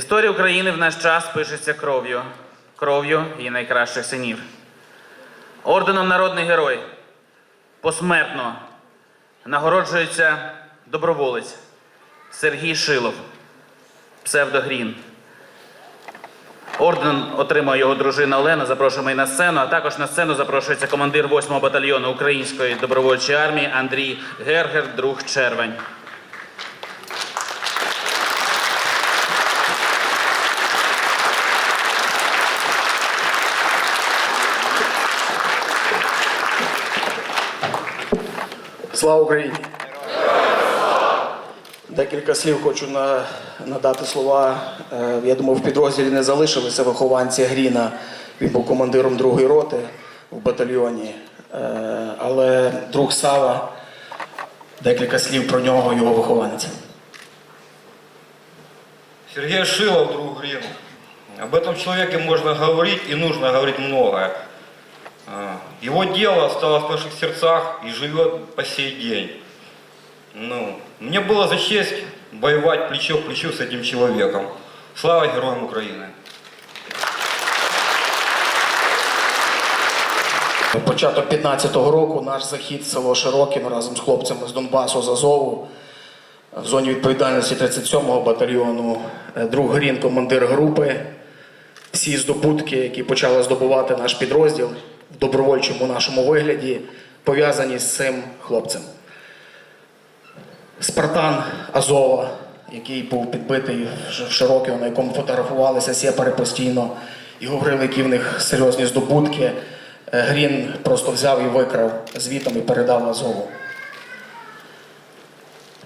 Історія України в наш час пишеться кров'ю, кров'ю її найкращих синів. Орденом Народний Герой посмертно нагороджується доброволець Сергій Шилов, псевдогрін. Орден отримує його дружина Олена. Запрошуємо її на сцену. А також на сцену запрошується командир 8-го батальйону Української добровольчої армії Андрій Гергер, друг Червень. Слава Україні! Декілька слів хочу на, надати слова. Е, Я думаю, в підрозділі не залишилися вихованці Гріна. Він був командиром другої роти в батальйоні. Е, Але друг Сава, декілька слів про нього, його вихованця. Сергей Шилов, друг Грин. Об этом человеке можно говорить и нужно говорить многое. А, Его дело осталось в наших сердцах и живет по сей день. Ну, мне было за честь воевать плечо к плечу с этим человеком. Слава героям Украины! Початок 15-го року наш захід в село Широкіно разом з хлопцями з Донбасу з Азову в зоні відповідальності 37-го батальйону. Е, Друг Грін, командир групи. Всі здобутки, які почали здобувати наш підрозділ в добровольчому нашому вигляді, пов'язані з цим хлопцем. Спартан Азова, який був підбитий в Широкіно, на якому фотографувалися сепари постійно і говорили, які в них серйозні здобутки. Е, Грін просто взяв і викрав звітом і передав Азову.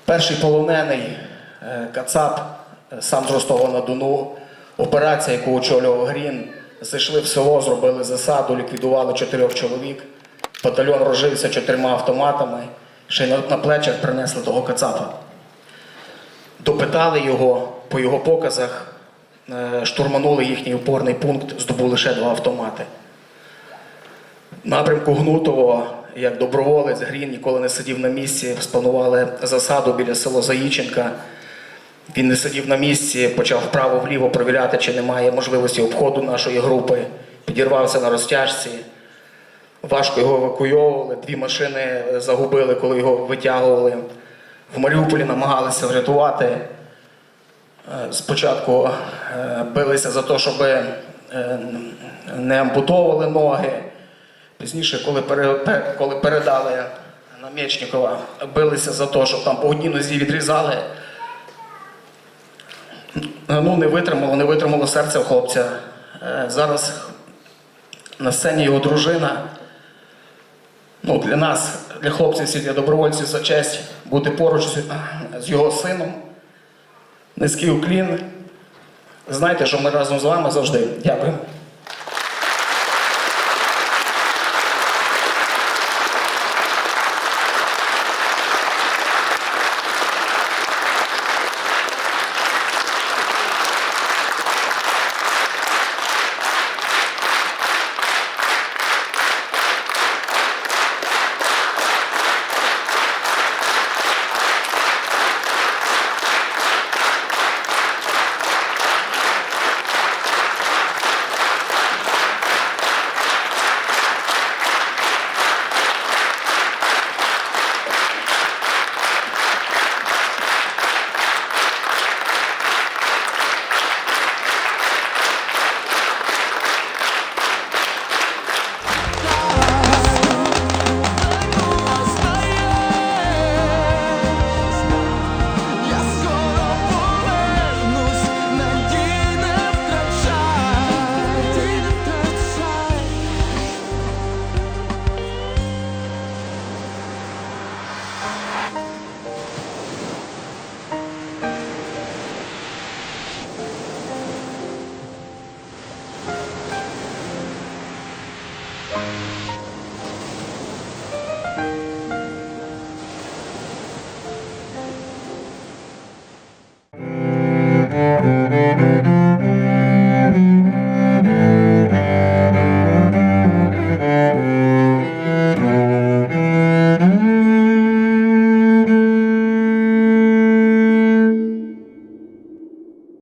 Перший полонений е, Кацап, е, сам з Ростова на Дону, операція, яку очолював Грін, зайшли в село, зробили засаду, ліквідували чотирьох чоловік. Батальйон розжився чотирма автоматами, ще й на, плечах принесли того Кацапа. Допитали його по його показах, е, штурманули їхній опорний пункт, здобули ще два автомати. Напрямку Гнутово, як доброволець, Грін ніколи не сидів на місці, спланували засаду біля село Заїченка. Він не сидів на місці, почав вправо-вліво провіряти, чи немає можливості обходу нашої групи. Підірвався на розтяжці. Важко його евакуйовували, дві машини е, загубили, коли його витягували. В Маріуполі намагалися врятувати. Е, Спочатку е, билися за те, щоб не ампутовували ноги. Пізніше, коли передали на Мечникова, билися за те, щоб там по одній нозі відрізали. Ну, не витримало, не витримало серце у хлопця. Е, Зараз на сцені його дружина. Ну, для нас, для хлопців, для добровольців, за честь бути поруч з його сином. Низький уклін. Знайте, що ми разом з вами завжди. Дякую.